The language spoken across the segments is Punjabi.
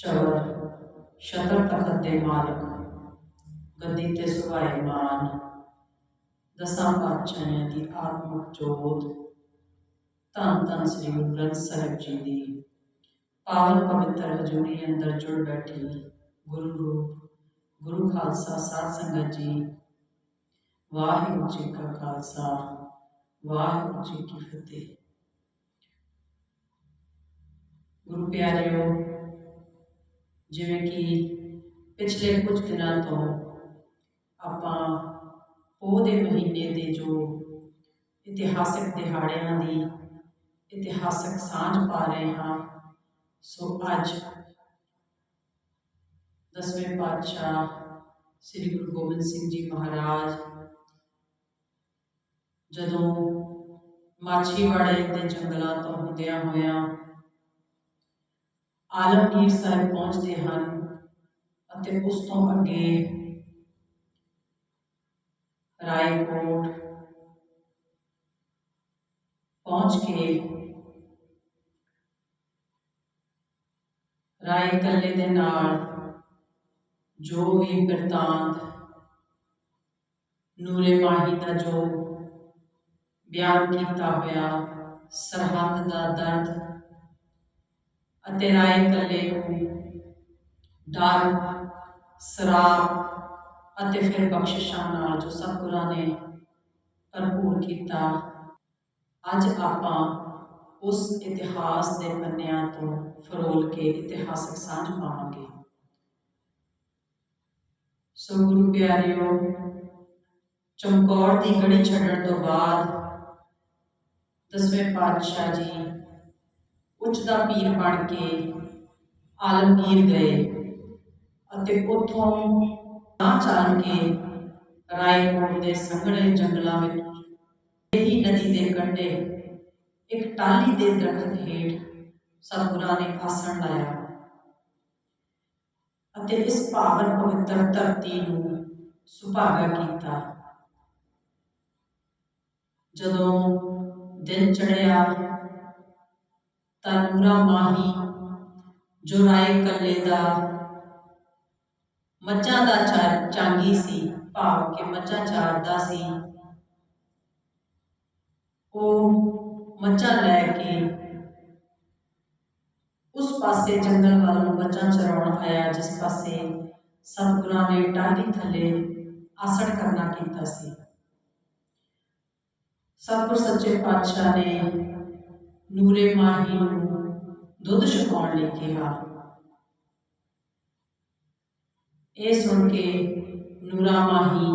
ਚਵਰ ਸ਼ਤਰ ਤਖਤ ਦੇ ਮਾਲਕ, ਗੱਦੀ ਤੇ ਸੁਭਾਏ ਮਾਨ, ਦਸਾਂ ਪਾਤਸ਼ਾਹਾਂ ਦੀ ਆਤਮਿਕ ਜੋਤ, ਧੰਨ ਧੰਨ ਸ੍ਰੀ ਗੁਰੂ ਗ੍ਰੰਥ ਸਾਹਿਬ ਜੀ ਦੀ। ਪਾਵਨ ਪਵਿੱਤਰ ਹਜ਼ੂਰੀ ਅੰਦਰ ਜੁੜ ਬੈਠੀ ਗੁਰੂ ਰੂਪ, ਗੁਰੂ ਖਾਲਸਾ ਸਾਧ ਸੰਗਤ ਜੀ। ਵਾਹਿਗੁਰੂ ਜੀ ਕਾ ਖਾਲਸਾ, ਵਾਹਿਗੁਰੂ ਜੀ ਕੀ ਫਤਿਹ। ਗੁਰੂ ਪਿਆਰਿਓ ਜਿਵੇਂ ਕਿ ਪਿਛਲੇ ਕੁਝ ਦਿਨਾਂ ਤੋਂ ਆਪਾਂ ਪੋਹ ਦੇ ਮਹੀਨੇ ਦੇ ਜੋ ਇਤਿਹਾਸਕ ਦਿਹਾੜਿਆਂ ਦੀ ਇਤਿਹਾਸਕ ਸਾਂਝ ਪਾ ਰਹੇ ਹਾਂ, ਸੋ ਅੱਜ ਦਸਵੇਂ ਪਾਤਸ਼ਾਹ ਸ੍ਰੀ ਗੁਰੂ ਗੋਬਿੰਦ ਸਿੰਘ ਜੀ ਮਹਾਰਾਜ ਜਦੋਂ ਮਾਛੀਵਾੜੇ ਦੇ ਜੰਗਲਾਂ ਤੋਂ ਹੁੰਦਿਆਂ ਹੋਇਆਂ ਆਲਮਗੀਰ ਸਾਹਿਬ ਪਹੁੰਚਦੇ ਹਨ ਅਤੇ ਉਸ ਤੋਂ ਅੱਗੇ ਰਾਏਕੋਟ ਪਹੁੰਚ ਕੇ ਰਾਏ ਕੱਲੇ ਦੇ ਨਾਲ ਜੋ ਵੀ ਬਿਰਤਾਂਤ ਨੂਰੇ ਮਾਹੀ ਦਾ ਜੋ ਬਿਆਨ ਕੀਤਾ ਹੋਇਆ, ਸਰਹੰਦ ਦਾ ਦਰਦ ਅਤੇ ਰਾਏ ਕੱਲੇ ਨੂੰ ਡਰ, ਸਰਾਪ ਅਤੇ ਫਿਰ ਬਖਸ਼ਿਸ਼ਾਂ ਨਾਲ ਜੋ ਸਤਿਗੁਰਾਂ ਨੇ ਭਰਪੂਰ ਕੀਤਾ। ਅੱਜ ਆਪਾਂ ਉਸ ਇਤਿਹਾਸ ਦੇ ਪੰਨਿਆਂ ਤੋਂ ਫਰੋਲ ਕੇ ਇਤਿਹਾਸਕ ਸਾਂਝ ਪਾਵਾਂਗੇ। ਸੋ ਗੁਰੂ ਪਿਆਰਿਓ, ਚਮਕੌਰ ਦੀ ਗੜੀ ਛੱਡਣ ਤੋਂ ਬਾਅਦ ਦਸਵੇਂ ਪਾਤਸ਼ਾਹ ਜੀ ਉੱਚ ਦਾ ਪੀਰ ਬਣ ਕੇ ਆਲਮਗੀਰ ਗਏ ਅਤੇ ਉੱਥੋਂ ਨਾ ਚੱਲ ਕੇ ਰਾਏਕੋਟ ਦੇ ਸੰਘਣੇ ਜੰਗਲਾਂ ਵਿੱਚ ਇਹੀ ਨਦੀ ਦੇ ਕੰਢੇ, ਇੱਕ ਟਾਹਲੀ ਦੇ ਦਰਖਤ ਹੇਠ ਸਤਿਗੁਰਾਂ ਨੇ ਆਸਣ ਲਾਇਆ ਅਤੇ ਇਸ ਪਾਵਨ ਪਵਿੱਤਰ ਧਰਤੀ ਨੂੰ ਸੁਭਾਗਾ ਕੀਤਾ। ਜਦੋਂ ਦਿਨ ਚੜਿਆ ਤਾਂ ਮਾਹੀ, ਜੋ ਰਾਏ ਕੱਲੇ ਦਾ। ਮੱਝਾਂ ਦਾ ਚਾਰ ਚਾਂਗੀ ਸੀ, ਭਾਵ ਕਿ ਮੱਝਾਂ ਚਾਰਦਾ ਸੀ। ਉਹ ਮੱਝਾਂ ਲੈ ਕੇ ਉਸ ਪਾਸੇ ਜੰਗਲ ਵੱਲ ਨੂੰ ਮੱਝਾਂ ਚਰਾਉਣ ਆਇਆ, ਜਿਸ ਪਾਸੇ ਸਤਿਗੁਰਾਂ ਨੇ ਟਾਹਲੀ ਥੱਲੇ ਆਸਣ ਕਰਨਾ ਕੀਤਾ ਸੀ। ਸਤਿਗੁਰ ਸੱਚੇ ਪਾਤਸ਼ਾਹ ਨੇ ਨੂਰੇ ਮਾਹੀ ਨੂੰ ਦੁੱਧ ਛਕਾਉਣ ਲਈ ਕਿਹਾ। ਇਹ ਸੁਣ ਕੇ ਨੂਰਾ ਮਾਹੀ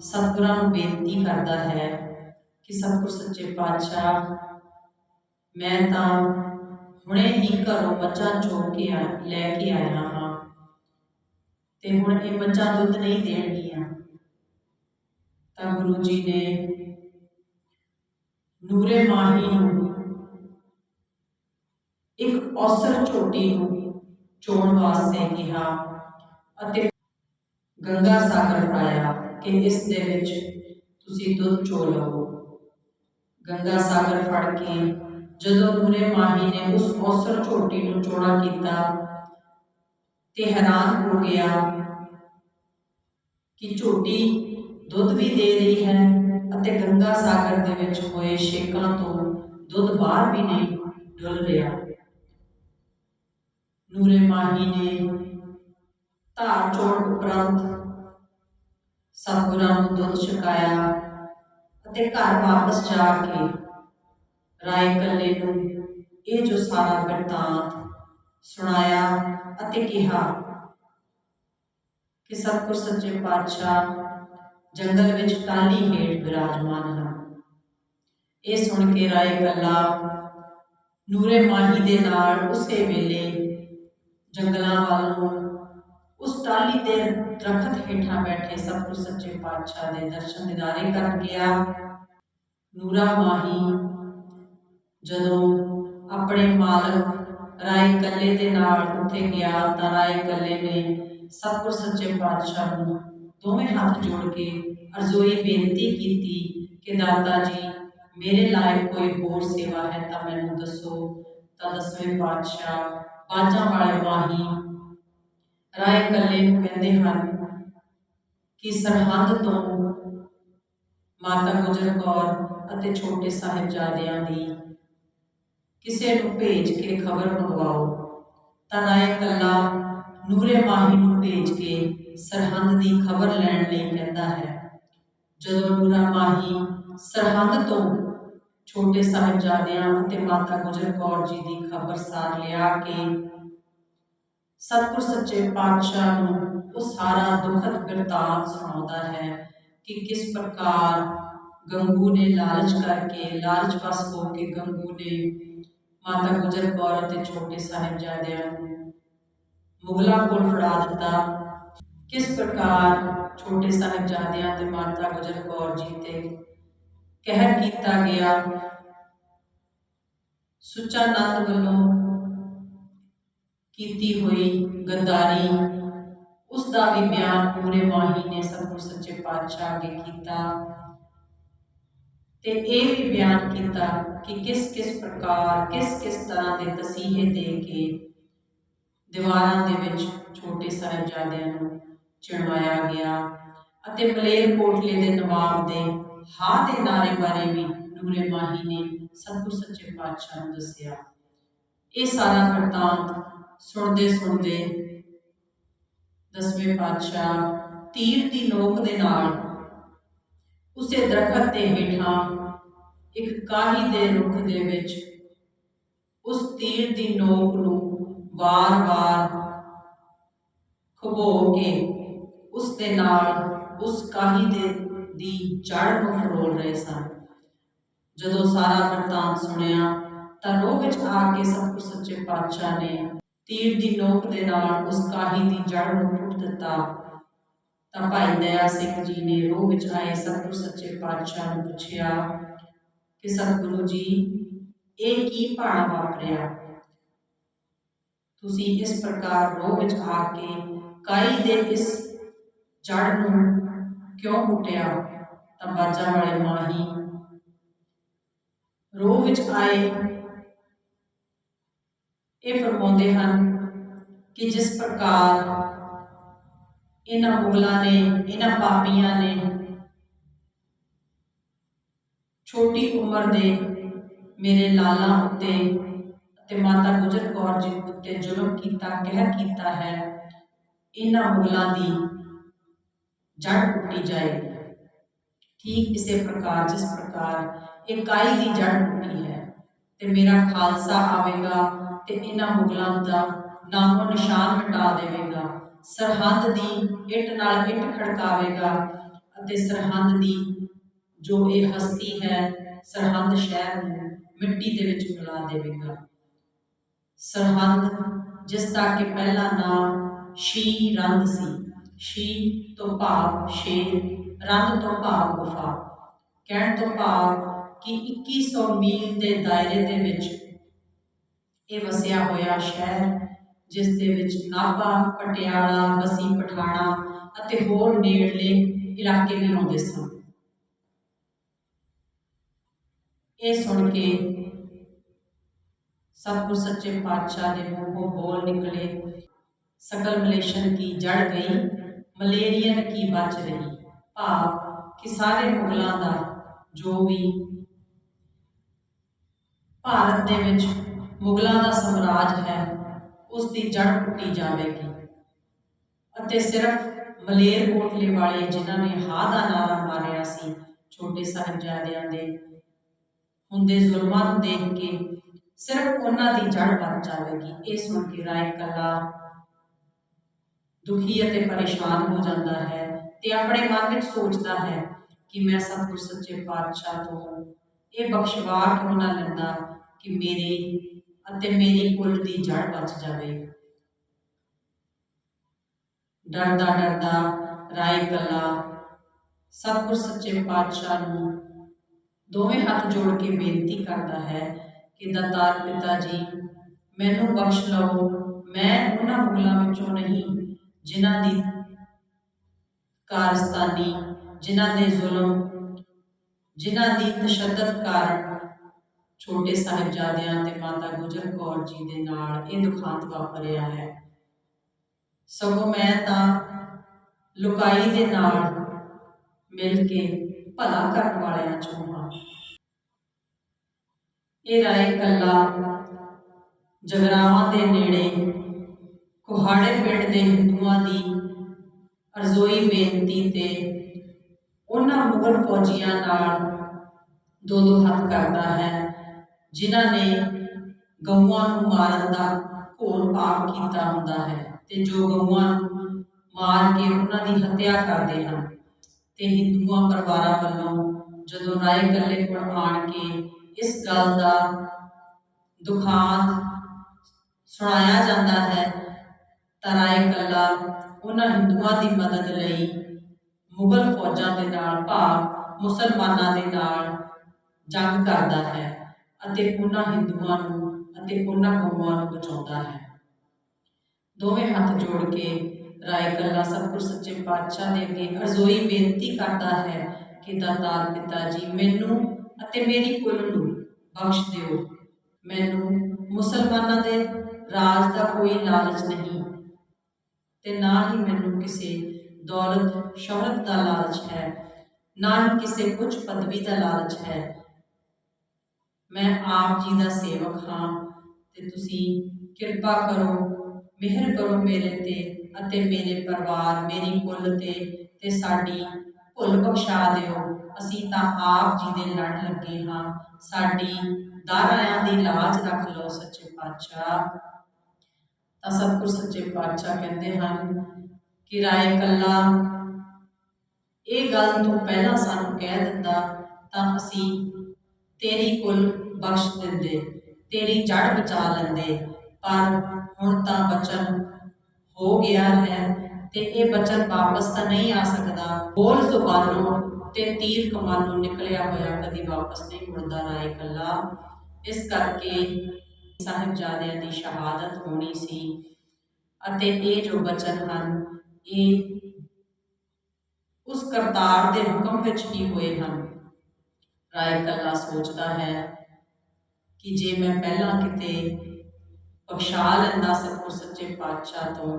ਸਤਿਗੁਰਾਂ ਨੂੰ ਬੇਨਤੀ ਕਰਦਾ ਹੈ ਕਿ ਸਤਿਗੁਰ ਸੱਚੇ ਪਾਤਸ਼ਾਹ, ਮੈਂ ਤਾਂ ਹੁਣੇ ਹੀ ਘਰੋਂ ਮੱਝਾਂ ਚੋ ਕੇ ਆ, ਲੈ ਕੇ ਆਇਆ ਹਾਂ ਤੇ ਹੁਣ ਇਹ ਮੱਝਾਂ ਦੁੱਧ ਨਹੀਂ ਦੇਣਗੀਆਂ। ਤਾਂ ਗੁਰੂ ਜੀ ਨੇ ਨੂਰੇ ਮਾਹੀ ਨੂੰ ਇੱਕ ਔਸਰ ਝੋਟੀ ਨੂੰ ਚੋਣ ਵਾਸਤੇ ਕਿਹਾ ਅਤੇ ਗੰਗਾ ਸਾਗਰ ਫੜਾਇਆ ਕਿ ਇਸ ਦੇ ਵਿੱਚ ਤੁਸੀਂ ਦੁੱਧ ਚੋ ਲਓ ਗੰਗਾ ਸਾਗਰ ਫੜ ਕੇ ਜਦੋਂ ਨੂਰੇ ਮਾਹੀ ਨੇ ਉਸ ਔਸਰ ਝੋਟੀ ਨੂੰ ਚੋਣਾ ਕੀਤਾ ਤੇ ਹੈਰਾਨ ਹੋ ਗਿਆ ਕਿ ਝੋਟੀ ਦੁੱਧ ਵੀ ਦੇ ਰਹੀ ਹੈ ਅਤੇ ਗੰਗਾ ਸਾਗਰ ਦੇ ਵਿੱਚ ਹੋਏ ਸ਼ੇਕਾਂ ਤੋਂ ਦੁੱਧ ਬਾਹਰ ਵੀ ਨਹੀਂ ਡੁੱਲ ਰਿਹਾ। ਨੂਰੇ ਮਾਹੀ ਨੇ ਧਾਰ ਚੋਣ ਉਪਰੰਤ ਸਤਿਗੁਰਾਂ ਨੂੰ ਦੁੱਧ ਛਕਾਇਆ ਅਤੇ ਘਰ ਵਾਪਸ ਜਾ ਕੇ ਰਾਏ ਕੱਲੇ ਨੂੰ ਇਹ ਜੋ ਸਾਰਾ ਬਿਰਤਾਂਤ ਸੁਣਾਇਆ ਅਤੇ ਕਿਹਾ ਕਿ ਸਤਿਗੁਰ ਸੱਚੇ ਪਾਤਸ਼ਾਹ ਜੰਗਲ ਵਿੱਚ ਕਾਲੀ ਹੇਠ ਵਿਰਾਜਮਾਨ ਹਨ। ਇਹ ਸੁਣ ਕੇ ਰਾਏ ਕੱਲਾ ਨੂਰੇ ਮਾਹੀ ਦੇ ਨਾਲ ਉਸੇ ਵੇਲੇ ਜੰਗਲਾਂ ਵੱਲ ਨੂੰ ਉਸ ਟਾਹਲੀ ਦੇ ਦਰਖਤ ਹੇਠਾਂ ਬੈਠੇ ਸਤਿਗੁਰ ਸੱਚੇ ਪਾਤਸ਼ਾਹ ਦੇ ਦਰਸ਼ਨ ਦਿਦਾਰੇ ਕਰਨ ਗਿਆ। ਨੂਰਾ ਮਾਹੀ, ਜਦੋਂ ਆਪਣੇ ਮਾਲਕ ਰਾਏ ਕੱਲੇ ਦੇ ਨਾਲ ਉੱਥੇ ਗਿਆ ਤਾਂ ਰਾਏ ਕੱਲੇ ਨੇ ਸਤਿਗੁਰ ਸੱਚੇ ਪਾਤਸ਼ਾਹ ਨੂੰ ਦੋਵੇਂ ਹੱਥ ਜੋੜ ਕੇ ਅਰਜ਼ੋਈ ਬੇਨਤੀ ਕੀਤੀ ਕਿ ਦਾਤਾ ਜੀ, ਮੇਰੇ ਲਾਇਕ ਕੋਈ ਹੋਰ ਸੇਵਾ ਹੈ ਤਾਂ ਮੈਨੂੰ ਦੱਸੋ। ਤਾਂ ਦਸਵੇਂ ਪਾਤਸ਼ਾਹ ਬਾਜਾਂ ਵਾਲੇ ਮਾਹੀ ਰਾਏ ਕੱਲੇ ਨੂੰ ਕਹਿੰਦੇ ਹਨ ਕਿ ਸਰਹੰਦ ਤੋਂ ਮਾਤਾ ਗੁਜਰ ਕੌਰ ਅਤੇ ਛੋਟੇ ਸਾਹਿਬਜ਼ਾਦਿਆਂ ਦੀ ਕਿਸੇ ਨੂੰ ਭੇਜ ਕੇ ਖਬਰ ਮੰਗਵਾਓ, ਤਾਂ ਰਾਏ ਕੱਲਾ ਨੂਰੇ ਮਾਹੀ ਨੂੰ ਭੇਜ ਕੇ ਸਰਹੰਦ ਦੀ ਖਬਰ ਲੈਣ ਲਈ ਕਹਿੰਦਾ ਹੈ। ਜਦੋਂ ਨੂਰਾ ਮਾਹੀ ਸਰਹੰਦ ਤੋਂ ਛੋਟੇ ਸਾਹਿਬਜ਼ਾਦਿਆਂ ਅਤੇ ਮਾਤਾ ਗੁਜਰ ਕੌਰ ਜੀ ਦੀ ਖਬਰ ਸਾਰ ਲਿਆ ਕੇ ਸਤਿਗੁਰ ਸੱਚੇ ਪਾਤਸ਼ਾਹ ਨੂੰ ਉਹ ਸਾਰਾ ਦੁਖਦ ਬਿਰਤਾਂਤ ਸੁਣਾਉਂਦਾ ਹੈ ਕਿ ਕਿਸ ਪ੍ਰਕਾਰ ਗੰਗੂ ਨੇ ਲਾਲਚ ਕਰਕੇ, ਲਾਲਚ ਵਸ ਹੋ ਕੇ ਗੰਗੂ ਨੇ ਮਾਤਾ ਗੁਜਰ ਕੌਰ ਅਤੇ ਛੋਟੇ ਸਾਹਿਬਜ਼ਾਦਿਆਂ ਨੂੰ ਮੁਗਲਾਂ ਕੋਲ ਫੜਾ ਦਿੱਤਾ। ਕਿਸ ਪ੍ਰਕਾਰ ਛੋਟੇ ਸਾਹਿਬਜ਼ਾਦਿਆਂ ਤੇ ਮਾਤਾ ਗੁਜਰ ਕੌਰ ਜੀ ਤੇ ਕਹਿਰ ਕੀਤਾ ਗਿਆ। ਸੁੱਚਾ ਨੰਦ ਵੱਲੋਂ ਕੀਤੀ ਹੋਈ ਗੰਦਾਰੀ ਉਸ ਦਾ ਵੀ ਬਿਆਨ ਪੂਰੇ ਮਾਹੀ ਨੇ ਸਤਿਗੁਰ ਸੱਚੇ ਪਾਤਸ਼ਾਹ ਅੱਗੇ ਕੀਤਾ। ਤੇ ਇਹ ਵੀ ਬਿਆਨ ਕੀਤਾ ਕਿ ਕਿਸ ਕਿਸ ਪ੍ਰਕਾਰ, ਕਿਸ ਕਿਸ ਤਰ੍ਹਾਂ ਦੇ ਤਸੀਹੇ ਦੇ ਕੇ ਦੀਵਾਰਾਂ ਦੇ ਵਿੱਚ ਛੋਟੇ ਸਾਹਿਬਜ਼ਾਦਿਆਂ ਨੂੰ ਚਿਣਵਾਇਆ ਗਿਆ ਅਤੇ ਮਲੇਰ ਕੋਟਲੇ ਦੇ ਨਵਾਬ ਦੇ ਹਾਂ ਦੇ ਨਾਰੇ ਬਾਰੇ ਵੀ ਨੂਰੇ ਮਾਹੀ ਨੇ ਸਤਿਗੁਰ ਸੱਚੇ ਪਾਤਸ਼ਾਹ ਨੂੰ ਦੱਸਿਆ। ਇਹ ਸਾਰਾ ਵਰਤਾਂਤ ਸੁਣਦੇ ਸੁਣਦੇ ਦਸਵੇਂ ਪਾਤਸ਼ਾਹ ਤੀਰ ਦੀ ਨੋਕ ਦੇ ਨਾਲ ਉਸੇ ਦਰਖਤ ਦੇ ਹੇਠਾਂ ਇੱਕ ਕਾਹੀ ਦੇ ਰੁੱਖ ਦੇ ਵਿੱਚ ਉਸ ਤੀਰ ਦੀ ਨੋਕ ਨੂੰ ਵਾਰ-ਵਾਰ ਖਬੋ ਕੇ ਉਸ ਦੇ ਨਾਲ ਉਸ ਕਾਹੀ ਦੇ ਦੀ ਜੜ ਨੂੰ ਫਰੋਲ ਰਹੇ ਸਨ। ਜਦੋਂ ਸਾਰਾ ਵਰਤਾਂਤ ਸੁਣਿਆ, ਤਾਂ ਰੋਹ ਵਿੱਚ ਆ ਕੇ ਸਤਿਗੁਰ ਸੱਚੇ ਪਾਤਸ਼ਾਹ ਨੇ ਤੀਰ ਦੀ ਨੋਕ ਦੇ ਨਾਲ ਉਸ ਕਾਹੀ ਦੀ ਜੜ ਨੂੰ ਪੁੱਟ ਦਿੱਤਾ। ਤਾਂ ਭਾਈ ਦਇਆ ਸਿੰਘ ਜੀ ਨੇ ਰੋਹ ਵਿੱਚ ਆਏ ਸਤਿਗੁਰ ਸੱਚੇ ਪਾਤਸ਼ਾਹ ਨੂੰ ਪੁੱਛਿਆ ਕਿ, ਸਤਿਗੁਰੂ ਜੀ, ਇਹ ਕੀ ਭਾਣਾ ਵਾਪਰਿਆ? ਤੁਸੀਂ ਇਸ ਪ੍ਰਕਾਰ ਰੋਹ ਵਿੱਚ ਆ ਕੇ ਕਾਈ ਦੇ ਇਸ ਜੜ ਨੂੰ ਕਿਉਂ ਕੁੱਟਿਆ ਤਾਂ ਬਾਜਾਂ ਵਾਲੇ ਮਾਹੀ ਰੋਹ ਵਿੱਚ ਆਏ। ਇਹ ਫਰਮਾਉਂਦੇ ਹਨ ਕਿ ਜਿਸ ਪ੍ਰਕਾਰ ਇਹਨਾਂ ਮੁਗਲਾਂ ਨੇ, ਇਹਨਾਂ ਪਾਪੀਆਂ ਨੇ ਛੋਟੀ ਉਮਰ ਦੇ ਮੇਰੇ ਲਾਲਾ ਉੱਤੇ ਅਤੇ ਮਾਤਾ ਗੁਜਰ ਕੌਰ ਜੀ ਉੱਤੇ ਜ਼ੁਲਮ ਕੀਤਾ, ਕਹਿਰ ਕੀਤਾ ਹੈ। ਇਹਨਾਂ ਮੁਗਲਾਂ ਦੀ ਜੜ ਪੁੱਟੀ ਜਾਏ। ਠੀਕ ਇਸੇ ਪ੍ਰਕਾਰ, ਜਿਸ ਪ੍ਰਕਾਰ ਇਕਾਈ ਦੀ ਜੜ ਪੁੱਟੀ ਹੈ। ਤੇ ਮੇਰਾ ਖਾਲਸਾ ਆਵੇਗਾ ਤੇ ਇਹਨਾਂ ਮੁਗਲਾਂ ਦਾ ਨਾਮੋ ਨਿਸ਼ਾਨ ਮਿਟਾ ਦੇਵੇਗਾ। ਸਰਹੰਦ ਦੀ ਇੱਟ ਨਾਲ ਇੱਟ ਖੜਕਾਵੇਗਾ ਅਤੇ ਸਰਹੰਦ ਦੀ ਜੋ ਇਹ ਹਸਤੀ ਹੈ, ਸਰਹੰਦ ਸ਼ਹਿਰ ਨੂੰ ਮਿੱਟੀ ਦੇ ਵਿੱਚ ਮਿਲਾ ਦੇਵੇਗਾ। ਸਰਹੰਦ, ਜਿਸ ਦਾ ਕਿ ਪਹਿਲਾ ਨਾਮ ਸ਼ੀ ਰੰਦ ਸੀ। ਸ਼ੀ ਤੋਂ ਭਾਵ ਸ਼ੇਰ ਰੰਦ ਤੋਂ ਭਾਵ ਗੁਫਾ। ਕਹਿਣ ਤੋਂ ਭਾਵ ਕਿ 2100 ਮੀਲ ਦੇ ਦਾਇਰੇ ਦੇ ਵਿੱਚ ਇਹ ਵਸਿਆ ਹੋਇਆ ਸ਼ਹਿਰ, ਜਿਸ ਦੇ ਵਿੱਚ ਨਾਭਾ, ਪਟਿਆਲਾ, ਬਸੀ ਪਠਾਣਾ ਅਤੇ ਹੋਰ ਨੇੜਲੇ ਇਲਾਕੇ ਵੀ ਆਉਂਦੇ ਸਨ। ਇਹ ਸੁਣ ਕੇ ਸਤਿਗੁਰ ਸੱਚੇ ਪਾਤਸ਼ਾਹ ਦੇ ਮੂੰਹੋਂ ਬੋਲ ਨਿਕਲੇ। ਸਕਲ ਮਲੇਸ਼ਨ ਕੀ ਜੜ ਗਈ ਮਲੇਰੀਆ ਕੀ ਬਚ ਰਹੀ? ਭਾਵ ਕਿ ਸਾਰੇ ਮੁਗਲਾਂ ਦਾ ਜੋ ਵੀ ਭਾਰਤ ਦੇ ਵਿੱਚ ਮੁਗਲਾਂ ਦਾ ਸਮਰਾਜ ਹੈ, ਉਸ ਦੀ ਜੜ ਪੁੱਟੀ ਜਾਵੇਗੀ। ਅਤੇ ਸਿਰਫ ਮਲੇਰ ਕੋਟਲੇ ਵਾਲੇ ਜਿਨ੍ਹਾਂ ਨੇ ਹਾ ਦਾ ਨਾਰਾ ਮਾਰਿਆ ਸੀ, ਛੋਟੇ ਸਾਹਿਬਜ਼ਾਦਿਆਂ ਦੇ ਹੁੰਦੇ ਜ਼ੁਲਮਾਂ ਨੂੰ ਦੇਖ ਕੇ ਸਿਰਫ ਉਹਨਾਂ ਦੀ ਜੜ ਬਚ ਜਾਵੇਗੀ। ਇਹ ਸੁਣ ਕੇ ਰਾਏ ਕੱਲਾ ਦੁਖੀ ਅਤੇ ਪਰੇਸ਼ਾਨ ਹੋ ਜਾਂਦਾ ਹੈ ਤੇ ਆਪਣੇ ਮਨ ਵਿੱਚ ਸੋਚਦਾ ਹੈ ਕਿ ਮੈਂ ਸਭ ਸਤਿਗੁਰ ਸੱਚੇ ਪਾਤਸ਼ਾਹ ਤੋਂ ਇਹ ਬਖਸ਼ਵਾ ਕਿਉਂ ਨਾ ਲੈਂਦਾ ਕਿ ਮੇਰੇ ਅਤੇ ਮੇਰੀ ਕੁੱਲ ਦੀ ਜੜ ਬਚ ਜਾਵੇ। ਡਰਦਾ ਡਰਦਾ, ਰਾਏ ਕਲਾ ਸਭ ਸਤਿਗੁਰ ਸੱਚੇ ਪਾਤਸ਼ਾਹ ਨੂੰ ਦੋਵੇਂ ਹੱਥ ਜੋੜ ਕੇ ਬੇਨਤੀ ਕਰਦਾ ਹੈ ਕਿ ਦਾਤਾਰ ਪਿਤਾ ਜੀ, ਮੈਨੂੰ ਬਖਸ਼ ਲਓ। ਮੈਂ ਉਹਨਾਂ ਮੁਗਲਾਂ ਵਿੱਚੋਂ ਨਹੀਂ ਜਿਨ੍ਹਾਂ ਦੀ ਕਾਰਸਤਾਨੀ, ਜਿਨ੍ਹਾਂ ਦੇ ਜ਼ੁਲਮ, ਜਿਨ੍ਹਾਂ ਦੀ ਤਸ਼ੱਦਦ ਕਾਰਨ ਛੋਟੇ ਸਾਹਿਬਜ਼ਾਦਿਆਂ ਤੇ ਮਾਤਾ ਗੁਜਰ ਕੌਰ ਜੀ ਦੇ ਨਾਲ ਇਹ ਦੁਖਾਂਤ ਵਾਪਰਿਆ ਹੈ। ਸਗੋਂ ਮੈਂ ਤਾਂ ਲੁਕਾਈ ਦੇ ਨਾਲ ਮਿਲ ਕੇ ਭਲਾ ਕਰਨ ਵਾਲਿਆਂ ਚੋਂ ਹਾਂ। ਇਹ ਰਾਏ ਕੱਲਾ ਜਗਰਾਵਾਂ ਦੇ ਨੇੜੇ ਕੁਹਾੜੇ ਪਿੰਡ ਦੇ ਹਿੰਦੂਆਂ ਦੀ ਅਰਜ਼ੋਈ ਬੇਨਤੀ ਤੇ ਉਹਨਾਂ ਮੁਗਲ ਫੌਜੀਆਂ ਨਾਲ ਦੋ ਦੋ ਹੱਥ ਕਰਦਾ ਹੈ, ਜਿਨ੍ਹਾਂ ਨੇ ਗਊਆਂ ਨੂੰ ਮਾਰਨ ਦਾ ਘੋਰ ਪਾਪ ਕੀਤਾ ਹੁੰਦਾ ਹੈ ਤੇ ਜੋ ਗਊਆਂ ਨੂੰ ਮਾਰ ਕੇ ਉਹਨਾਂ ਦੀ ਹੱਤਿਆ ਕਰਦੇ ਹਨ ਤੇ ਹਿੰਦੂਆਂ ਪਰਿਵਾਰਾਂ ਵੱਲੋਂ ਜਦੋਂ ਰਾਏ ਕੱਲੇ ਕੋਲ ਆਣ ਕੇ ਇਸ ਗੱਲ ਦਾ ਦੁਖਾਂਤ ਸੁਣਾਇਆ ਜਾਂਦਾ ਹੈ ਤਾਂ ਰਾਏ ਕੱਲਾ ਉਹਨਾਂ ਹਿੰਦੂਆਂ ਦੀ ਮਦਦ ਲਈ ਮੁਗਲ ਫੌਜਾਂ ਦੇ ਨਾਲ ਭਾਵ ਮੁਸਲਮਾਨਾਂ ਦੇ ਨਾਲ ਜੰਗ ਕਰਦਾ ਹੈ ਅਤੇ ਉਹਨਾਂ ਹਿੰਦੂਆਂ ਨੂੰ ਅਤੇ ਉਹਨਾਂ ਕੌਮਾਂ ਨੂੰ ਬਚਾਉਂਦਾ ਹੈ। ਦੋਵੇਂ ਹੱਥ ਜੋੜ ਕੇ ਰਾਏ ਕੱਲਾ ਸਤਿਗੁਰ ਸੱਚੇ ਪਾਤਸ਼ਾਹ ਦੇ ਅੱਗੇ ਅਰਜ਼ੋਈ ਬੇਨਤੀ ਕਰਦਾ ਹੈ ਕਿ ਦਾਤਾਰ ਪਿਤਾ ਜੀ, ਮੈਨੂੰ ਅਤੇ ਮੇਰੀ ਕੁੱਲ ਨੂੰ ਬਖਸ਼ ਦਿਓ। ਮੈਨੂੰ ਮੁਸਲਮਾਨਾਂ ਦੇ ਰਾਜ ਦਾ ਕੋਈ ਲਾਲਚ ਨਹੀਂ। ਤੇ ਨਾ ਹੀ ਮੈਨੂੰ ਕਿਸੇ ਦੌਲਤ, ਸ਼ੋਹਰਤ ਦਾ ਲਾਲਚ ਹੈ, ਨਾ ਹੀ ਕਿਸੇ ਉੱਚ ਪਦਵੀ ਦਾ ਲਾਲਚ ਹੈ। ਮੈਂ ਆਪ ਜੀ ਦਾ ਸੇਵਕ ਹਾਂ ਤੇ ਤੁਸੀਂ ਕਿਰਪਾ ਕਰੋ, ਮਿਹਰ ਕਰੋ ਮੇਰੇ ਤੇ ਅਤੇ ਮੇਰੇ ਪਰਿਵਾਰ, ਮੇਰੀ ਕੁੱਲ ਤੇ ਤੇ ਸਾਡੀ ਭੁੱਲ ਬਖਸ਼ਾ ਦਿਓ। ਅਸੀਂ ਤਾਂ ਆਪ ਜੀ ਦੇ ਲੜ ਲੱਗੇ ਹਾਂ। ਸਾਡੀ ਦਾਰਿਆਂ ਦੀ ਲਾਜ ਰੱਖ ਲਓ, ਸੱਚੇ ਪਾਤਸ਼ਾਹ। ਤਾਂ ਸਤਿਗੁਰ ਸੱਚੇ ਪਾਤਸ਼ਾਹ ਕਹਿੰਦੇ ਹਨ ਕਿ ਰਾਏ ਕੱਲਾ ਇਹ ਗੱਲ ਤੂੰ ਪਹਿਲਾਂ ਸਾਨੂੰ ਕਹਿ ਦਿੰਦਾ, ਤਾਂ ਅਸੀਂ ਤੇਰੀ ਕੁੱਲ ਬਖਸ਼ ਦਿੰਦੇ, ਤੇਰੀ ਜੜ ਬਚਾ ਲੈਂਦੇ, ਪਰ ਹੁਣ ਤਾਂ ਬਚਨ ਹੋ ਗਿਆ ਹੈ ਤੇ ਇਹ ਬਚਨ ਵਾਪਸ ਤਾਂ ਨਹੀਂ ਆ ਸਕਦਾ। ਬੋਲ ਜ਼ੁਬਾਨੋਂ ਤੇ ਤੀਰ ਕਮਾਨੋਂ ਨਿਕਲਿਆ ਹੋਇਆ ਕਦੀ ਵਾਪਸ ਨਹੀਂ ਮੁੜਦਾ ਰਾਏ ਕੱਲਾ। ਇਸ ਕਰਕੇ ਸਾਹਿਬਜ਼ਾਦਿਆਂ ਦੀ ਸ਼ਹਾਦਤ ਹੋਣੀ ਸੀ ਅਤੇ ਇਹ ਜੋ ਬਚਨ ਹਨ, ਇਹ ਉਸ ਕਰਤਾਰ ਦੇ ਹੁਕਮ ਵਿੱਚ ਹੀ ਹੋਏ ਹਨ। ਰਾਏ ਕੱਲਾ ਸੋਚਦਾ ਹੈ ਕਿ ਜੇ ਮੈਂ ਪਹਿਲਾਂ ਕਿਤੇ ਬਖਸ਼ਾ ਲੈਂਦਾ ਸਤਿਗੁਰ ਸੱਚੇ ਪਾਤਸ਼ਾਹ ਤੋਂ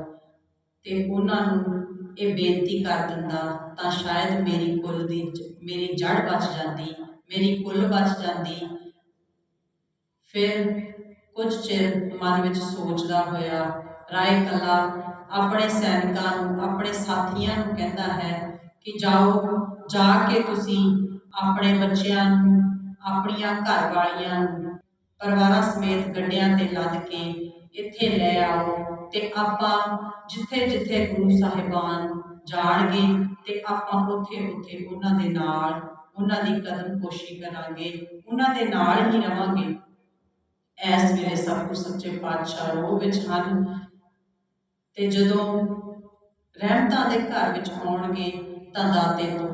ਤੇ ਉਹਨਾਂ ਨੂੰ ਇਹ ਬੇਨਤੀ ਕਰ ਦਿੰਦਾ, ਤਾਂ ਸ਼ਾਇਦ ਮੇਰੀ ਕੁੱਲ ਦੀ ਮੇਰੀ ਜੜ ਬਚ ਜਾਂਦੀ, ਮੇਰੀ ਕੁੱਲ ਬਚ ਜਾਂਦੀ। ਫਿਰ ਕੁਝ ਚਿਰ ਮਨ ਵਿੱਚ ਸੋਚਦਾ ਹੋਇਆ ਰਾਏ ਕੱਲਾ ਆਪਣੇ ਸੈਨਿਕਾਂ ਨੂੰ, ਆਪਣੇ ਸਾਥੀਆਂ ਨੂੰ ਕਹਿੰਦਾ ਹੈ ਕਿ ਜਾਓ, ਜਾ ਕੇ ਤੁਸੀਂ ਆਪਣੇ ਬੱਚਿਆਂ ਨੂੰ, ਆਪਣੀਆਂ ਘਰ ਵਾਲੀਆਂ ਨੂੰ ਪਰਿਵਾਰਾਂ ਸਮੇਤ ਗੱਡਿਆਂ ਤੇ ਲੱਦ ਕੇ ਇੱਥੇ ਲੈ ਆਓ ਤੇ ਆਪਾਂ ਜਿੱਥੇ ਜਿੱਥੇ ਗੁਰੂ ਸਾਹਿਬਾਨ ਜਾਣਗੇ ਤੇ ਆਪਾਂ ਉੱਥੇ ਉੱਥੇ ਉਹਨਾਂ ਦੇ ਨਾਲ, ਉਹਨਾਂ ਦੀ ਕਦਮ ਕੋਸ਼ੀ ਕਰਾਂਗੇ, ਉਹਨਾਂ ਦੇ ਨਾਲ ਹੀ ਰਵਾਂਗੇ। ਐਸ ਵੇਲੇ ਸਭ ਕੁਝ ਸੱਚੇ ਪਾਤਸ਼ਾਹ ਰੋਹ ਵਿੱਚ ਹਨ। ਤੇ ਜਦੋਂ ਰਹਿਮਤਾਂ ਦੇ ਘਰ ਵਿੱਚ ਆਉਣਗੇ, ਤਾਂ ਦਾਤੇ ਤੋਂ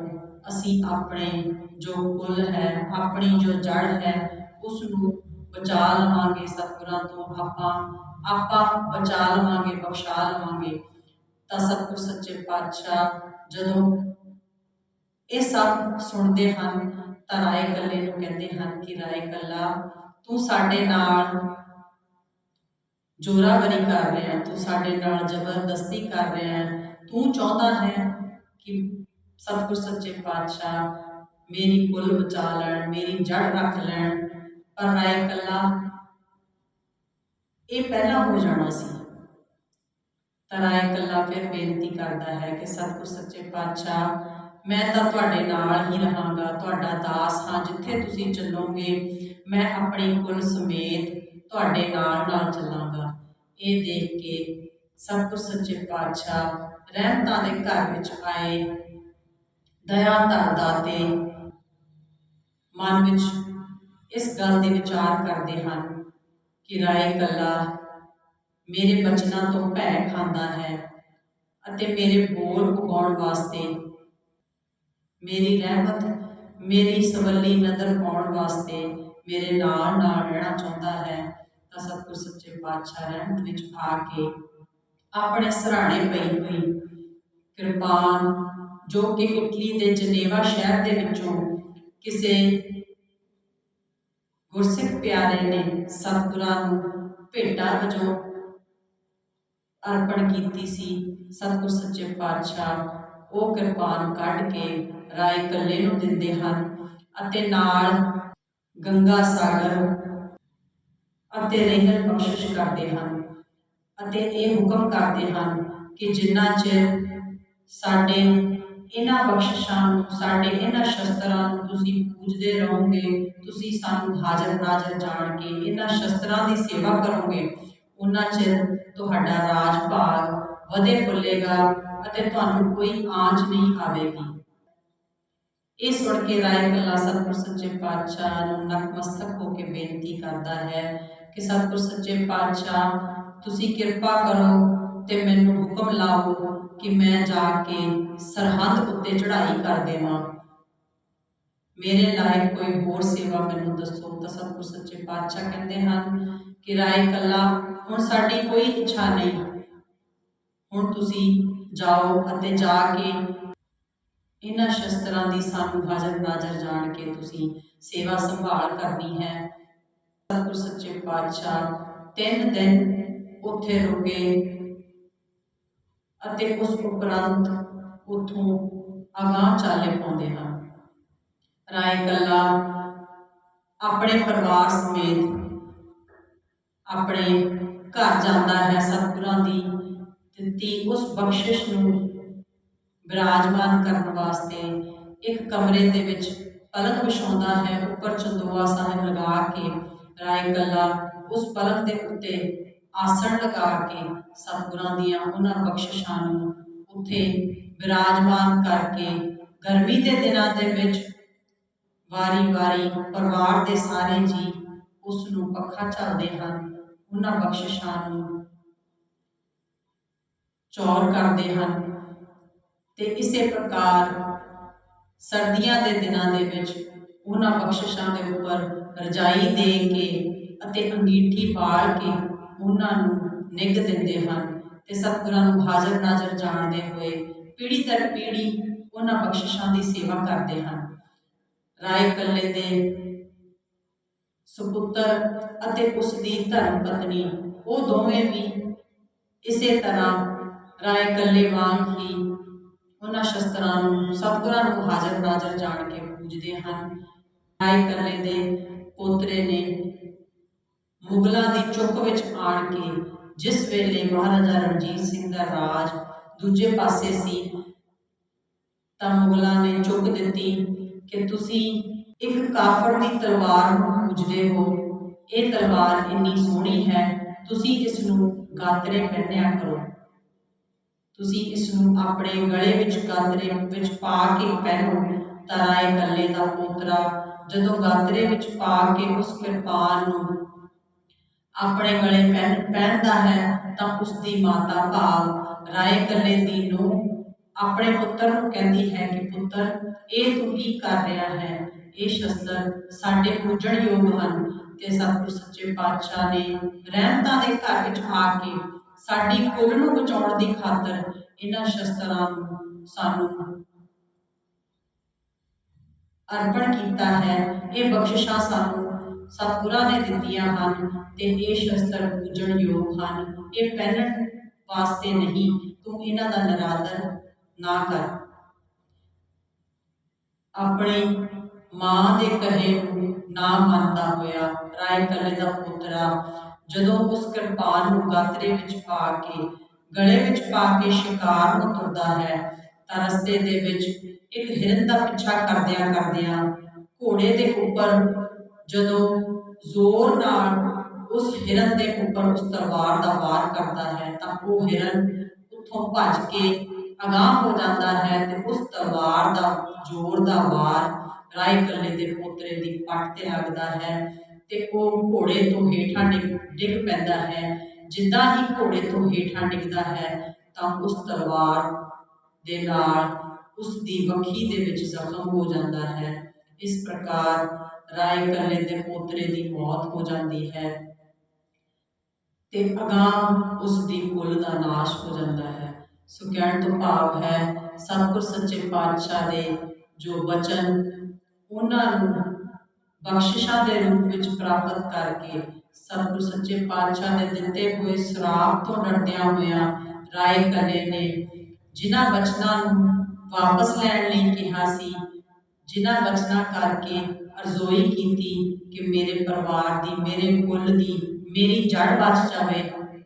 ਅਸੀਂ ਆਪਣੇ ਜੋ ਕੁੱਲ ਹੈ, ਆਪਣੀ ਜੋ ਜੜ ਹੈ, ਉਸ ਨੂੰ ਬਚਾ ਲਵਾਂਗੇ ਸਤਿਗੁਰਾਂ ਤੋਂ। ਆਪਾਂ ਆਪਾਂ ਬਚਾ ਲਵਾਂਗੇ, ਬਖਸ਼ਾ ਲਵਾਂਗੇ। ਤਾਂ ਸਭ ਸਤਿਗੁਰ ਸੱਚੇ ਪਾਤਸ਼ਾਹ ਜਦੋਂ ਇਹ ਸਭ ਸੁਣਦੇ ਹਨ, ਤਾਂ ਰਾਏ ਕੱਲੇ ਨੂੰ ਕਹਿੰਦੇ ਹਨ ਕਿ ਰਾਏ ਕੱਲਾ ਤੂੰ ਸਾਡੇ ਨਾਲ ਜੋਰਾਵਰੀ ਕਰ ਰਿਹਾ, ਤੂੰ ਸਾਡੇ ਨਾਲ ਜ਼ਬਰਦਸਤੀ ਕਰ ਰਿਹਾ ਤੂੰ ਚਾਹੁੰਦਾ ਹੈ ਕਿ ਸਤਿਗੁਰ ਸੱਚੇ ਪਾਤਸ਼ਾਹ ਮੇਰੀ ਕੁੱਲ ਬਚਾ ਲੈਣ, ਮੇਰੀ ਜੜ ਰੱਖ ਲੈਣ। ਪਰ ਰਾਏ ਕੱਲਾ ਇਹ ਪਹਿਲਾਂ ਹੋ ਜਾਣਾ ਸੀ। ਤਾਂ ਰਾਏ ਕੱਲਾ ਫਿਰ ਬੇਨਤੀ ਕਰਦਾ ਹੈ ਕਿ ਸਤਿਗੁਰ ਸੱਚੇ ਪਾਤਸ਼ਾਹ, ਮੈਂ ਤਾਂ ਤੁਹਾਡੇ ਨਾਲ ਹੀ ਰਹਾਂਗਾ, ਤੁਹਾਡਾ ਦਾਸ ਹਾਂ, ਜਿੱਥੇ ਤੁਸੀਂ ਚੱਲੋਗੇ ਮੈਂ ਆਪਣੀ ਕੁੱਲ ਸਮੇਤ ਤੁਹਾਡੇ ਨਾਲ ਨਾਲ ਚੱਲਾਂਗਾ। ਇਹ ਦੇਖ ਕੇ ਸਤਿਗੁਰ ਸੱਚੇ ਪਾਤਸ਼ਾਹ ਰਹਿਮਤਾਂ ਦੇ ਘਰ ਵਿੱਚ ਆਏ। ਦਇਆ ਧਰਦਾ ਤੇ ਮਨ ਵਿੱਚ ਇਸ ਗੱਲ ਦੇ ਵਿਚਾਰ ਕਰਦੇ ਹਨ ਕਿ ਰਾਏ ਕੱਲਾ ਮੇਰੇ ਬਚਨਾਂ ਤੋਂ ਭੈ ਖਾਂਦਾ ਹੈ ਅਤੇ ਮੇਰੇ ਬੋਲ ਉਗਾਉਣ ਵਾਸਤੇ ਮੇਰੀ ਰਹਿਮਤ, ਮੇਰੀ ਸਵੱਲੀ ਨਜ਼ਰ ਪਾਉਣ ਵਾਸਤੇ ਮੇਰੇ ਨਾਲ ਨਾਲ ਰਹਿਣਾ ਚਾਹੁੰਦਾ ਹੈ, ਤਾਂ ਸਤਿਗੁਰ ਸੱਚੇ ਪਾਤਸ਼ਾਹ ਰਹਿਣ ਵਿੱਚ ਆ ਕੇ ਆਪਣੇ ਸਰਾਣੇ ਪਈ ਹੋਈ ਕਿਰਪਾਨ, ਜੋ ਕਿ ਇਟਲੀ ਦੇ ਜਨੇਵਾ ਸ਼ਹਿਰ ਦੇ ਵਿੱਚੋਂ ਕਿਸੇ ਗੁਰਸਿੱਖ ਪਿਆਰੇ ਨੇ ਸਤਿਗੁਰਾਂ ਨੂੰ ਭੇਟਾ ਵਜੋਂ ਅਰਪਣ ਕੀਤੀ ਸੀ ਸਤਿਗੁਰ ਸੱਚੇ ਪਾਤਸ਼ਾਹ ਉਹ ਕਿਰਪਾਨ ਕੱਢ ਕੇ ਰਾਏ ਕੱਲੇ ਨੂੰ ਦਿੰਦੇ ਹਨ ਅਤੇ ਨਾਲ ਗੰਗਾ ਸਾਗਰ ਅਤੇ ਰਹਿਣ ਬਖਸ਼ਿਸ਼ ਕਰਦੇ ਹਨ ਅਤੇ ਇਹ ਹੁਕਮ ਕਰਦੇ ਹਨ ਕਿ ਜਿੰਨਾ ਚਿਰ ਸਾਡੇ ਇਹਨਾਂ ਬਖਸ਼ਿਸ਼ਾਂ ਨੂੰ, ਸਾਡੇ ਇਹਨਾਂ ਸ਼ਸਤਰਾਂ ਨੂੰ ਤੁਸੀਂ ਪੂਜਦੇ ਰਹੋਗੇ, ਤੁਸੀਂ ਸਾਨੂੰ ਹਾਜ਼ਰ ਨਾਜ਼ਰ ਜਾਣ ਕੇ ਇਹਨਾਂ ਸ਼ਸਤਰਾਂ ਦੀ ਸੇਵਾ ਕਰੋਗੇ, ਉਹਨਾਂ ਚਿਰ ਤੁਹਾਡਾ ਰਾਜ ਭਾਗ ਵਧੇ ਫੁੱਲੇਗਾ ਅਤੇ ਤੁਹਾਨੂੰ ਕੋਈ ਆਂਚ ਨਹੀਂ ਆਵੇਗੀ। ਇਹ ਸੁਣ ਕੇ ਰਾਏ ਕੱਲਾ ਸਤਿਗੁਰ ਸੱਚੇ ਪਾਤਸ਼ਾਹ ਨੂੰ ਨਤਮਸਤਕ ਹੋ ਕੇ ਬੇਨਤੀ ਕਰਦਾ ਹੈ ਕਿ ਸਤਿਗੁਰ ਸੱਚੇ ਪਾਤਸ਼ਾਹ, ਤੁਸੀਂ ਕਿਰਪਾ ਕਰੋ ਤੇ ਮੈਨੂੰ ਹੁਕਮ ਲਾਓ ਕਿ ਮੈਂ ਜਾ ਕੇ ਸਰਹੰਦ ਉੱਤੇ ਚੜ੍ਹਾਈ ਕਰ ਦੇਵਾਂ। ਮੇਰੇ ਲਾਇਕ ਕੋਈ ਹੋਰ ਸੇਵਾ ਮੈਨੂੰ ਦੱਸੋ ਤਾਂ ਸਤਿਗੁਰ ਸੱਚੇ ਪਾਤਸ਼ਾਹ ਕਹਿੰਦੇ ਹਨ ਕਿ ਰਾਏ ਕੱਲਾ, ਹੁਣ ਸਾਡੀ ਕੋਈ ਇੱਛਾ ਨਹੀਂ। ਹੁਣ ਤੁਸੀਂ ਜਾਓ ਅਤੇ ਜਾ ਕੇ ਇਹਨਾਂ ਸ਼ਸਤਰਾਂ ਦੀ ਸਾਨੂੰ ਹਾਜ਼ਰ ਨਾਜ਼ਰ ਜਾਣ ਕੇ ਤੁਸੀਂ ਸੇਵਾ ਸੰਭਾਲ ਕਰਨੀ ਹੈ। ਸਤਿਗੁਰ ਸੱਚੇ ਪਾਤਸ਼ਾਹ, ਤਿੰਨ ਦਿਨ ਉੱਥੇ ਰੁਕੇ ਅਤੇ ਉਸ ਉਪਰੰਤ ਉਥੋਂ ਅਗਾਹ ਚਾਲੇ ਪਾਉਂਦੇ ਹਨ। ਰਾਏ ਕੱਲਾ ਆਪਣੇ ਪਰਿਵਾਰ ਸਮੇਤ ਆਪਣੇ ਘਰ ਜਾਂਦਾ ਹੈ। ਸਤਿਗੁਰਾਂ ਦੀ ਦਿੱਤੀ ਉਸ ਬਖਸ਼ਿਸ਼ ਨੂੰ ਵਿਰਾਜਮਾਨ ਕਰਨ ਵਾਸਤੇ ਇੱਕ ਕਮਰੇ ਦੇ ਵਿੱਚ ਪਲੰਗ ਵਿਛਾਉਂਦਾ ਹੈ, ਉੱਪਰ ਚੰਦੋਆ ਸਾਹਿਬ ਲਗਾ ਕੇ, ਰਾਏ ਕੱਲਾ ਉਸ ਪਲਕ ਦੇ ਉੱਤੇ ਆਸਣ ਲਗਾ ਕੇ ਸਤਿਗੁਰਾਂ ਦੀਆਂ ਉਹਨਾਂ ਬਖਸ਼ਿਸ਼ਾਂ ਨੂੰ ਉੱਥੇ ਵਿਰਾਜਮਾਨ ਕਰਕੇ ਗਰਮੀ ਦੇ ਦਿਨਾਂ ਦੇ ਵਿੱਚ ਵਾਰੀ-ਵਾਰੀ ਪਰਿਵਾਰ ਦੇ ਸਾਰੇ ਜੀ ਉਸ ਨੂੰ ਪੱਖਾ ਝੱਲਦੇ ਹਨ, ਉਹਨਾਂ ਬਖਸ਼ਿਸ਼ਾਂ ਨੂੰ ਚੌਰ ਕਰਦੇ ਹਨ। ਤੇ ਇਸੇ ਪ੍ਰਕਾਰ ਸਰਦੀਆਂ ਦੇ ਦਿਨਾਂ ਦੇ ਵਿੱਚ ਉਹਨਾਂ ਬਖਸ਼ਿਸ਼ਾਂ ਦੇ ਉੱਪਰ ਰਜਾਈ ਦੇ ਕੇ ਅਤੇ ਅੰਗੀਠੀ ਪਾਲ ਕੇ ਉਹਨਾਂ ਨੂੰ ਨਿੱਘ ਦਿੰਦੇ ਹਨ ਤੇ ਸਤਿਗੁਰਾਂ ਨੂੰ ਹਾਜ਼ਰ ਨਾਜ਼ਰ ਜਾਣਦੇ ਹੋਏ ਪੀੜੀ ਦਰ ਪੀੜੀ ਉਹਨਾਂ ਬਖਸ਼ਿਸ਼ਾਂ ਦੀ ਸੇਵਾ ਕਰਦੇ ਹਨ। ਰਾਏ ਕੱਲੇ ਦੇ ਸੁਪੁੱਤਰ ਅਤੇ ਉਸ ਦੀ ਧਰਮ ਪਤਨੀ ਉਹ ਦੋਵੇਂ ਵੀ ਇਸੇ ਤਰ੍ਹਾਂ ਰਾਏ ਕੱਲੇ ਵਾਂਗ ਹੀ ਉਹਨਾਂ ਸ਼ਸਤਰਾਂ ਨੂੰ, ਸਤਿਗੁਰਾਂ ਨੂੰ ਹਾਜ਼ਰ ਨਾਜ਼ਰ ਜਾਣ ਕੇ ਪੂਜਦੇ ਹਨ। ਰਾਏ ਕੱਲੇ ਦੇ ਪੋਤਰੇ ਨੇ ਮੁਗਲਾਂ ਦੀ ਚੁੱਕ ਵਿੱਚ ਆਣ ਕੇ ਜਿਸ ਵੇਲੇ ਮਹਾਰਾਜਾ ਰਣਜੀਤ ਸਿੰਘ ਦਾ ਰਾਜ ਦੂਜੇ ਪਾਸੇ ਸੀ, ਤਾਂ ਮੁਗਲਾਂ ਨੇ ਚੁੱਕ ਦਿੱਤੀ ਕਿ ਤੁਸੀਂ ਇੱਕ ਕਾਫਰ ਦੀ ਤਲਵਾਰ ਨੂੰ ਪੂਜਦੇ ਹੋ। ਇਹ ਤਲਵਾਰ ਇੰਨੀ ਸੋਹਣੀ ਹੈ, ਤੁਸੀਂ ਇਸ ਨੂੰ ਗਾਤਰੇ ਪਹਿਨਿਆ ਕਰੋ। ਤੁਸੀਂ ਇਸ ਨੂੰ ਆਪਣੇ ਗਲੇ ਵਿੱਚ ਗਾਤਰੇ ਵਿੱਚ ਪਾ ਕੇ ਪਹਿਨੋ ਤਾਂ ਕੱਲੇ ਦਾ ਪੋਤਰਾ, ਜਦੋਂ ਗਾਤਰੇ ਵਿੱਚ ਪਾ ਕੇ ਉਸ ਕਿਰਪਾਨ ਨੂੰ ਆਪਣੇ ਗਲੇ ਪਹਿਨ ਪਹਿਨਦਾ ਹੈ, ਤਾਂ ਉਸ ਦੀ ਮਾਤਾ ਭਾਵ, ਰਾਏ ਕੱਲੇ ਦੀ ਨੂੰ ਆਪਣੇ ਪੁੱਤਰ ਨੂੰ ਕਹਿੰਦੀ ਹੈ ਕਿ ਪੁੱਤਰ, ਇਹ ਤੂੰ ਕੀ ਕਰ ਰਿਹਾ ਹੈ? ਇਹ ਸ਼ਸਤਰ ਸਾਡੇ ਪੂਜਣ ਹਨ ਤੇ ਸਤਿਗੁਰ ਸੱਚੇ ਪਾਤਸ਼ਾਹ ਨੇ ਰਹਿਮਤਾਂ ਦੇ ਘਰ ਵਿੱਚ ਆ ਕੇ ਸਾਡੀ ਕੁੱਲ ਨੂੰ ਬਚਾਉਣ ਦੀ ਖਾਤਰ ਇਹਨਾਂ ਸ਼ਸਤਰਾਂ ਨੂੰ ਸਾਨੂੰ ਅਰਪਣ ਕੀਤਾ ਹੈ। ਇਹ ਬਖਸ਼ਿਸ਼ਾਂ ਸਾਨੂੰ ਸਤਿਗੁਰਾਂ ਨੇ ਦਿੱਤੀਆਂ ਹਨ ਤੇ ਇਹ ਸ਼ਸਤਰ ਪੂਜਣ ਯੋਗ ਹਨ। ਇਹ ਪਹਿਨਣ ਵਾਸਤੇ ਨਹੀਂ, ਤੂੰ ਇਹਨਾਂ ਦਾ ਨਰਾਦਰ ਨਾ ਕਰ। ਆਪਣੀ ਮਾਂ ਦੇ ਕਹੇ ਨੂੰ ਨਾ ਮੰਨਦਾ ਹੋਇਆ ਰਾਏ ਕੱਲੇ ਦਾ ਪੁੱਤਰਾ ਜਦੋਂ ਉਸ ਕਿਰਪਾਨ ਨੂੰ ਗਾਤਰੇ ਵਿੱਚ ਪਾ ਕੇ, ਗਲੇ ਵਿੱਚ ਪਾ ਕੇ ਸ਼ਿਕਾਰ ਨੂੰ ਤੁਰਦਾ ਹੈ, ਤਾਂ ਰਸਤੇ ਦੇ ਵਿੱਚ ਇੱਕ ਹਿਰਨ ਦਾ ਪਿੱਛਾ ਕਰਦਿਆਂ ਕਰਦਿਆਂ ਘੋੜੇ ਦੇ ਉੱਪਰ ਜਦੋਂ ਜ਼ੋਰ ਨਾਲ ਉਸ ਹਿਰਨ ਦੇ ਉੱਪਰ ਉਸ ਤਲਵਾਰ ਦਾ ਵਾਰ ਕਰਦਾ ਹੈ, ਤਾਂ ਉਹ ਹਿਰਨ ਉੱਥੋਂ ਭੱਜ ਕੇ ਅਗਾਹ ਹੋ ਜਾਂਦਾ ਹੈ ਤੇ ਉਸ ਤਲਵਾਰ ਦਾ ਜ਼ੋਰ ਦਾ ਵਾਰ ਰਾਏ ਕੱਲੇ ਦੇ ਪੋਤਰੇ ਦੀ ਪੱਟ ਤੇ ਲੱਗਦਾ ਹੈ। ਤੇ ਉਹ ਘੋੜੇ ਤੋਂ ਹੇਠਾਂ ਡਿੱਗ ਪੈਂਦਾ ਹੈ। ਜਿੱਦਾਂ ਹੀ ਘੋੜੇ ਤੋਂ ਹੇਠਾਂ ਡਿੱਗਦਾ ਹੈ, ਤਾਂ ਉਸ ਤਲਵਾਰ ਦੇ ਨਾਲ ਉਸ ਦੀ ਵੱਖੀ ਦੇ ਵਿੱਚ ਜ਼ਖਮ ਹੋ ਜਾਂਦਾ ਹੈ। ਇਸ ਪ੍ਰਕਾਰ ਰਾਏ ਕੱਲੇ ਦੇ ਪੋਤਰੇ ਦੀ ਮੌਤ ਹੋ ਜਾਂਦੀ ਹੈ ਤੇ ਅਗਾਂਹ ਉਸ ਦੀ ਕੁੱਲ ਦਾ ਨਾਸ਼ ਹੋ ਜਾਂਦਾ ਹੈ। ਸੋ ਕਹਿਣ ਤੋਂ ਭਾਵ ਹੈ ਸਤਿਗੁਰ ਸੱਚੇ ਪਾਤਸ਼ਾਹ ਦੇ ਜੋ ਬਚਨ ਉਹਨਾਂ ਨੂੰ ਬਖਸ਼ਿਸ਼ਾਂ ਦੇ ਰੂਪ ਵਿੱਚ ਪ੍ਰਾਪਤ ਕਰਕੇ ਸਤਿਗੁਰ ਸੱਚੇ ਪਾਤਸ਼ਾਹ ਦੇ ਦਿੱਤੇ ਹੋਏ ਸਰਾਪ ਤੋਂ ਡਰਦਿਆਂ ਹੋਇਆਂ ਰਾਏ ਕੱਲੇ ਨੇ ਜਿਨ੍ਹਾਂ ਬਚਨਾਂ ਨੂੰ ਵਾਪਸ ਲੈਣ ਲਈ ਕਿਹਾ ਸੀ, ਜਿਨ੍ਹਾਂ ਬਚਨਾਂ ਕਰਕੇ ਅਰਜ਼ੋਈ ਕੀਤੀ ਕਿ ਮੇਰੇ ਪਰਿਵਾਰ ਦੀ, ਮੇਰੇ ਕੁੱਲ ਦੀ, ਮੇਰੀ ਜੜ ਬਚ ਜਾਵੇ,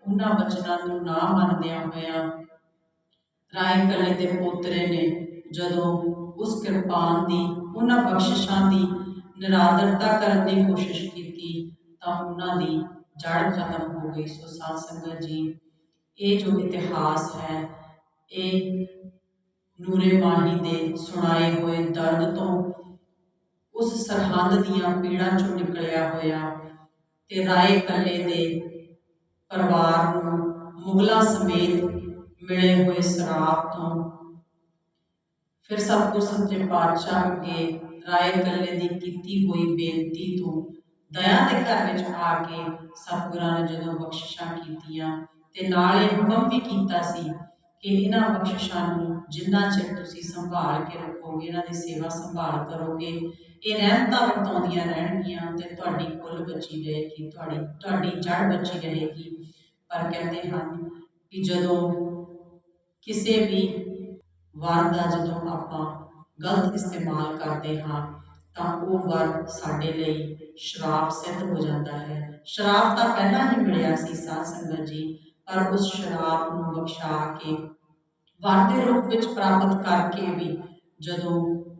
ਉਹਨਾਂ ਬਚਨਾਂ ਨੂੰ ਨਾ ਮੰਨਦਿਆਂ ਹੋਇਆਂ ਰਾਏ ਕਲੇ ਦੇ ਪੋਤਰੇ ਨੇ ਜਦੋਂ ਉਸ ਕਿਰਪਾਨ ਦੀ, ਉਹਨਾਂ ਬਖਸ਼ਿਸ਼ਾਂ ਦੀ ਨਿਰਾਦਰਤਾ ਕਰਨ ਦੀ ਕੋਸ਼ਿਸ਼ ਕੀਤੀ ਤਾਂ ਉਹਨਾਂ ਦੀ ਜੜ ਖਤਮ ਹੋ ਗਈ। ਸੋ ਸਾਧ ਸੰਗਤ ਜੀ, ਇਹ ਜੋ ਇਤਿਹਾਸ ਹੈ, ਇਹ ਨੂਰੇ ਮਾਹੀ ਦੇ ਸੁਣਾਏ ਹੋਏ ਦਰਦ ਤੋਂ ਉਸ ਸਰਹੰਦ ਦੀਆਂ ਪੀੜਾਂ ਚੋਂ ਨਿਕਲਿਆ ਹੋਇਆ ਤੇ ਰਾਏ ਕੱਲੇ ਦੇ ਪਰਿਵਾਰ ਨੂੰ ਮੁਗਲਾਂ ਸਮੇਤ ਮਿਲੇ ਹੋਏ ਸਰਾਪ ਤੋਂ ਫਿਰ ਸਤਿਗੁਰ ਸੱਚੇ ਪਾਤਸ਼ਾਹ ਅੱਗੇ ਰਾਏ ਕੱਲੇ ਦੀ ਕੀਤੀ ਹੋਈ ਬੇਨਤੀ ਤੋਂ ਦਇਆ ਦੇ ਘਰ ਵਿੱਚ ਆ ਕੇ ਸਤਿਗੁਰਾਂ ਨੇ ਜਦੋਂ ਬਖਸ਼ਿਸ਼ਾਂ ਕੀਤੀਆਂ ਤੇ ਨਾਲ ਇਹ ਹੁਕਮ ਵੀ ਕੀਤਾ ਸੀ ਕਿ ਇਹਨਾਂ ਬਖਸ਼ਿਸ਼ਾਂ ਨੂੰ ਜਿੰਨਾ ਚਿਰ ਤੁਸੀਂ ਸੰਭਾਲ ਕੇ ਰੱਖੋਗੇ, ਇਹਨਾਂ ਦੀ ਸੇਵਾ ਸੰਭਾਲ ਕਰੋਗੇ, ਇਹ ਰਹਿਮਤਾਂ ਵਰਤਾਉਂਦੀਆਂ ਰਹਿਣਗੀਆਂ ਤੇ ਤੁਹਾਡੀ ਕੁੱਲ ਬਚੀ ਰਹੇਗੀ, ਤੁਹਾਡੀ ਤੁਹਾਡੀ ਜੜ ਬਚੀ ਰਹੇਗੀ। ਪਰ ਕਹਿੰਦੇ ਹਨ ਕਿ ਜਦੋਂ ਕਿਸੇ ਵੀ ਵਾਰ ਦਾ ਜਦੋਂ ਆਪਾਂ ਗਲਤ ਇਸਤੇਮਾਲ ਕਰਦੇ ਹਾਂ, ਤਾਂ ਉਹ ਵਰ ਸਾਡੇ ਲਈ ਸ਼ਰਾਪ ਸਿੱਧ ਹੋ ਜਾਂਦਾ ਹੈ। ਸ਼ਰਾਪ ਤਾਂ ਪਹਿਲਾਂ ਹੀ ਮਿਲਿਆ ਸੀ ਸਾਧ ਸੰਗਤ ਜੀ, ਪਰ ਉਸ ਸ਼ਰਾਪ ਨੂੰ ਬਖਸ਼ਾ ਕੇ ਵਰ ਦੇ ਰੂਪ ਵਿੱਚ ਪ੍ਰਾਪਤ ਕਰਕੇ ਵੀ ਜਦੋਂ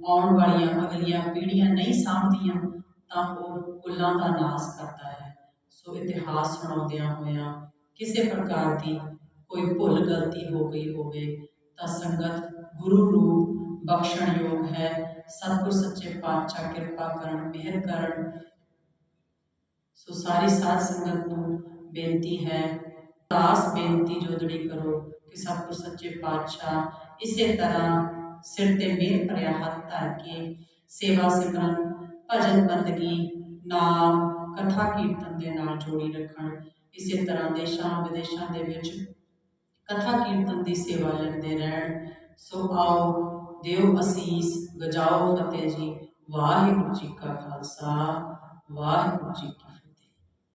ਆਉਣ ਵਾਲੀਆਂ ਅਗਲੀਆਂ ਪੀੜ੍ਹੀਆਂ ਨਹੀਂ ਸਾਂਭਦੀਆਂ, ਤਾਂ ਉਹ ਕੁੱਲਾਂ ਦਾ ਨਾਸ ਕਰਦਾ ਹੈ। ਸੋ ਇਤਿਹਾਸ ਸੁਣਾਉਂਦਿਆਂ ਹੋਇਆਂ ਕਿਸੇ ਪ੍ਰਕਾਰ ਦੀ ਕੋਈ ਭੁੱਲ ਗਲਤੀ ਹੋ ਗਈ ਹੋਵੇ, ਤਾਂ ਸੰਗਤ ਗੁਰੂ ਰੂਪ ਬਖਸ਼ਣ ਯੋਗ ਹੈ। ਸਤਿਗੁਰ ਸੱਚੇ ਪਾਤਸ਼ਾਹ ਕਿਰਪਾ ਕਰਨ, ਮਿਹਰ ਕਰਨ। ਸੋ ਸਾਰੀ ਸਾਧ ਸੰਗਤ ਨੂੰ ਬੇਨਤੀ ਹੈ, ਦਾਸ ਬੇਨਤੀ ਜੋਦੜੀ ਕਰੋ ਕਿ ਸਤਿਗੁਰ ਸੱਚੇ ਪਾਤਸ਼ਾਹ ਇਸੇ ਤਰ੍ਹਾਂ ਸਿਰ ਤੇ ਮਿਹਰ ਭਰਿਆ ਹੱਥ ਧਰ ਕੇ ਸੇਵਾ ਸਿਮਰਨ, ਭਜਨ ਬੰਦਗੀ, ਨਾਮ, ਕਥਾ ਕੀਰਤਨ ਦੇ ਨਾਲ ਜੋੜੀ ਰੱਖਣ। ਇਸੇ ਤਰ੍ਹਾਂ ਦੇਸ਼ਾਂ ਵਿਦੇਸ਼ਾਂ ਦੇ ਵਿੱਚ ਕਥਾ ਕੀਰਤਨ ਦੀ ਸੇਵਾ ਲੈਂਦੇ ਰਹਿਣ। ਸੋ ਆਓ ਦਿਓ ਅਸੀਸ ਗਜਾਓ ਫਤਿਹ ਜੀ ਵਾਹਿਗੁਰੂ ਜੀ ਕਾ ਖਾਲਸਾ ਵਾਹਿਗੁਰੂ ਜੀ ਕੀ